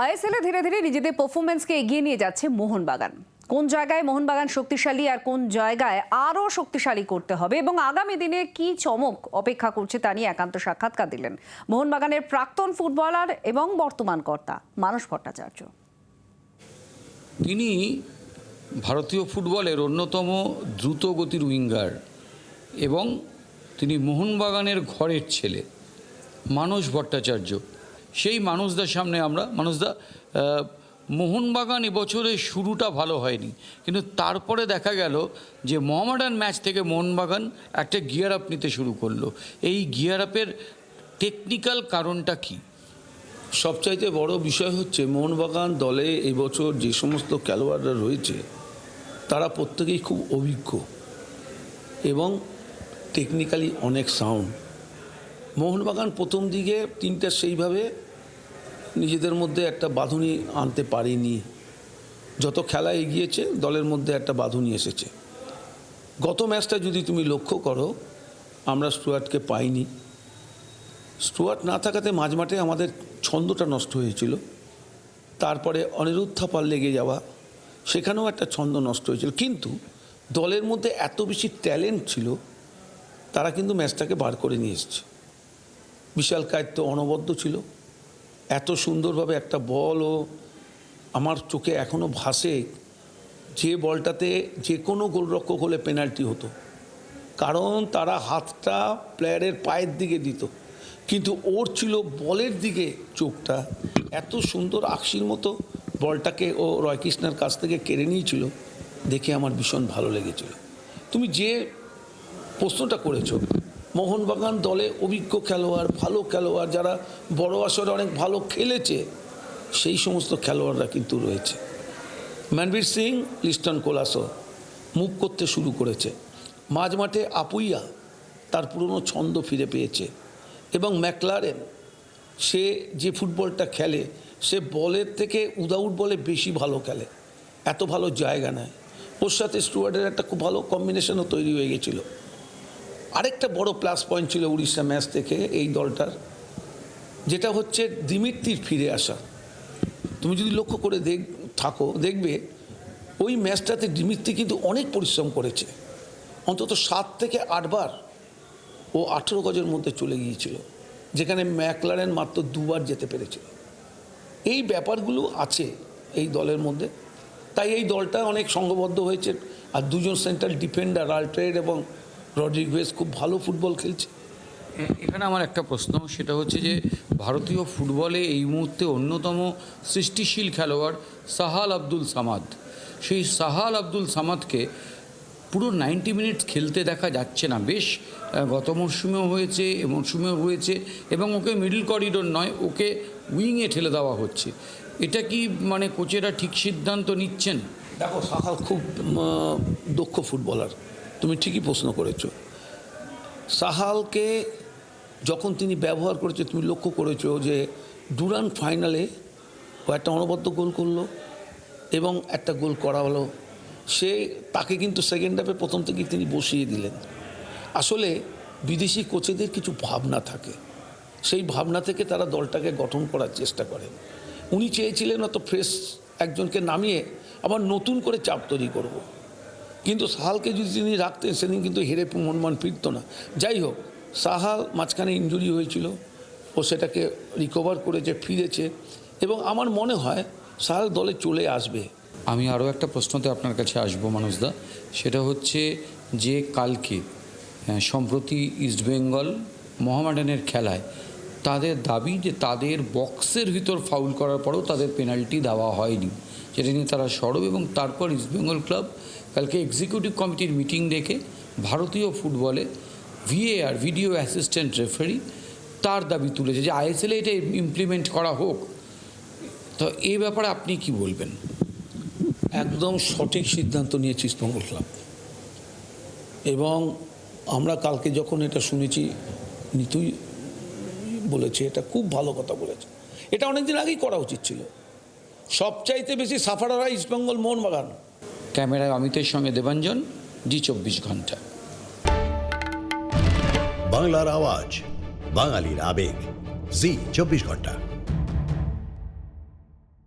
আইএসএলে ধীরে ধীরে নিজেদের পারফরমেন্সকে এগিয়ে নিয়ে যাচ্ছে মোহনবাগান। কোন জায়গায় মোহনবাগান শক্তিশালী আর কোন জায়গায় আরও শক্তিশালী করতে হবে এবং আগামী দিনে কি চমক অপেক্ষা করছে তা নিয়ে একান্ত সাক্ষাৎকার দিলেন মোহনবাগানের প্রাক্তন ফুটবলার এবং বর্তমান কর্তা মানস ভট্টাচার্য। তিনি ভারতীয় ফুটবলের অন্যতম দ্রুতগতির উইঙ্গার এবং তিনি মোহনবাগানের ঘরের ছেলে মানস ভট্টাচার্য। সেই মানুষদার সামনে আমরা মানুষদা মোহনবাগান এবছরের শুরুটা ভালো হয়নি। কিন্তু তারপরে দেখা গেল যে মোহামেডান ম্যাচ থেকে মোহনবাগান একটা গিয়ার আপ নিতে শুরু করল। এই গিয়ার আপের টেকনিক্যাল কারণটা কী? সবচাইতে বড় বিষয় হচ্ছে মোহনবাগান দলে এবছর যে সমস্ত খেলোয়াড়রা রয়েছে, তারা প্রত্যেকেই খুব অভিজ্ঞ এবং টেকনিক্যালি অনেক সাউন্ড মোহনবাগান প্রথম দিকে টিমটা সেইভাবে নিজেদের মধ্যে একটা বাঁধুনি আনতে পারেনি। যত খেলা এগিয়েছে, দলের মধ্যে একটা বাঁধুনি এসেছে। গত ম্যাচটা যদি তুমি লক্ষ্য করো, আমরা স্টুয়ার্টকে পাইনি। স্টুয়ার্ট না থাকাতে মাঝমাঠে আমাদের ছন্দটা নষ্ট হয়েছিল। তারপরে অনিরুদ্ধ থাপার লেগে যাওয়া, সেখানেও একটা ছন্দ নষ্ট হয়েছিল। কিন্তু দলের মধ্যে এত বেশি ট্যালেন্ট ছিল, তারা কিন্তু ম্যাচটাকে বার করে নিয়ে এসছে। বিশাল কায়িত্ব অনবদ্য ছিল। এত সুন্দরভাবে একটা বলও আমার চোখে এখনও ভাসে যে বলটাতে যে কোনো গোলরক্ষক হলে পেনাল্টি হতো। কারণ তারা হাতটা প্লেয়ারের পায়ের দিকে দিত। কিন্তু ওর ছিল বলের দিকে চোখটা। এত সুন্দর আকশির মতো বলটাকে ও রয়কৃষ্ণের কাছ থেকে কেড়ে নিয়েছিল। দেখে আমার ভীষণ ভালো লেগেছিল। তুমি যে প্রশ্নটা করেছ মোহনবাগান দলে অভিজ্ঞ খেলোয়াড়, ভালো খেলোয়াড়, যারা বড় আসরে অনেক ভালো খেলেছে, সেই সমস্ত খেলোয়াড়রা কিন্তু রয়েছে। মনবীর সিং, লিস্টন কোলাসো মুখ করতে শুরু করেছে। মাঝ মাঠে আপুইয়া তার পুরনো ছন্দ ফিরে পেয়েছে এবং ম্যাকলারেন, সে যে ফুটবলটা খেলে, সে বলের থেকে উদাউট বলে বেশি ভালো খেলে। এত ভালো জায়গা নেয় ওর সাথে স্টুয়ার্ডের একটা খুব ভালো কম্বিনেশনও তৈরি হয়ে গেছিল। আরেকটা বড় প্লাস পয়েন্ট ছিল উড়িষ্যা ম্যাচ থেকে এই দলটার, যেটা হচ্ছে দিমিত্রির ফিরে আসা। তুমি যদি লক্ষ্য করে দেখ, থাকো, দেখবে ওই ম্যাচটাতে দিমিত্রি কিন্তু অনেক পরিশ্রম করেছে। অন্তত সাত থেকে আটবার ও আঠেরো গজের মধ্যে চলে গিয়েছিল, যেখানে ম্যাকলারেন মাত্র দুবার যেতে পেরেছিল এই ব্যাপারগুলো আছে এই দলের মধ্যে। তাই এই দলটা অনেক সংঘবদ্ধ হয়েছে। আর দুজন সেন্ট্রাল ডিফেন্ডার আল্ট্রেড এবং রড্রিগুয়েজ খুব ভালো ফুটবল খেলছে। এখানে আমার একটা প্রশ্ন সেটা হচ্ছে যে ভারতীয় ফুটবলে এই মুহূর্তে অন্যতম সৃষ্টিশীল খেলোয়াড় সাহাল আব্দুল সামাদ। সেই সাহাল আব্দুল সামাদকে পুরো নাইনটি মিনিটস খেলতে দেখা যাচ্ছে না। বেশ গত মরশুমেও হয়েছে এ মরশুমেও হয়েছে এবং ওকে মিডল করিডোর নয় ওকে উইংয়ে ঠেলে দেওয়া হচ্ছে। এটা কি মানে কোচেরা ঠিক সিদ্ধান্ত নিচ্ছেন? দেখো সাহাল খুব দক্ষ ফুটবলার। তুমি ঠিকই প্রশ্ন করেছ। সাহালকে যখন তিনি ব্যবহার করেছে, তুমি লক্ষ্য করেছ যে ডুরান ফাইনালে ও একটা অনবদ্য গোল করল এবং একটা গোল করা হলো সে তাকে কিন্তু সেকেন্ড হাফে প্রথম থেকেই তিনি বসিয়ে দিলেন। আসলে বিদেশি কোচেদের কিছু ভাবনা থাকে। সেই ভাবনা থেকে তারা দলটাকে গঠন করার চেষ্টা করে। উনি চেয়েছিলেন অত ফ্রেশ একজনকে নামিয়ে আবার নতুন করে চাপ তৈরি করব। কিন্তু সাহালকে যদি তিনি রাখতেন, সেদিন কিন্তু হেরে মনমান ফিরত না। যাই হোক, সাহাল মাঝখানে ইঞ্জুরি হয়েছিল, ও সেটাকে রিকভার করেছে, ফিরেছে, এবং আমার মনে হয় সাহাল দলে চলে আসবে। আমি আরও একটা প্রশ্নতে আপনার কাছে আসব মানুষদা সেটা হচ্ছে যে কালকে সম্প্রতি ইস্টবেঙ্গল মোহামেডানের খেলায় তাদের দাবি যে তাদের বক্সের ভিতর ফাউল করার পরেও তাদের পেনাল্টি দেওয়া হয়নি। যেটা নিয়ে তারা সরব এবং তারপর ইস্টবেঙ্গল ক্লাব কালকে এক্সিকিউটিভ কমিটির মিটিং ডেকে ভারতীয় ফুটবলে ভিএআর ভিডিও অ্যাসিস্ট্যান্ট রেফারি তার দাবি তুলেছে যে আইএসএলে এটা ইমপ্লিমেন্ট করা হোক। তো এই ব্যাপারে আপনি কি বলবেন? একদম সঠিক সিদ্ধান্ত নিয়েছে ইস্টবেঙ্গল ক্লাব এবং আমরা কালকে যখন এটা শুনেছি, নিতুই বলেছে এটা খুব ভালো কথা বলেছে। এটা অনেকদিন আগেই করা উচিত ছিল। সবচাইতে বেশি সাফারারা হয় ইস্টবেঙ্গল মোহনবাগান। ক্যামেরায় অমিতের সঙ্গে দেবাঞ্জন জি চব্বিশ ঘণ্টা। বাংলার আওয়াজ বাঙালির আবেগ। জি চব্বিশ ঘণ্টা।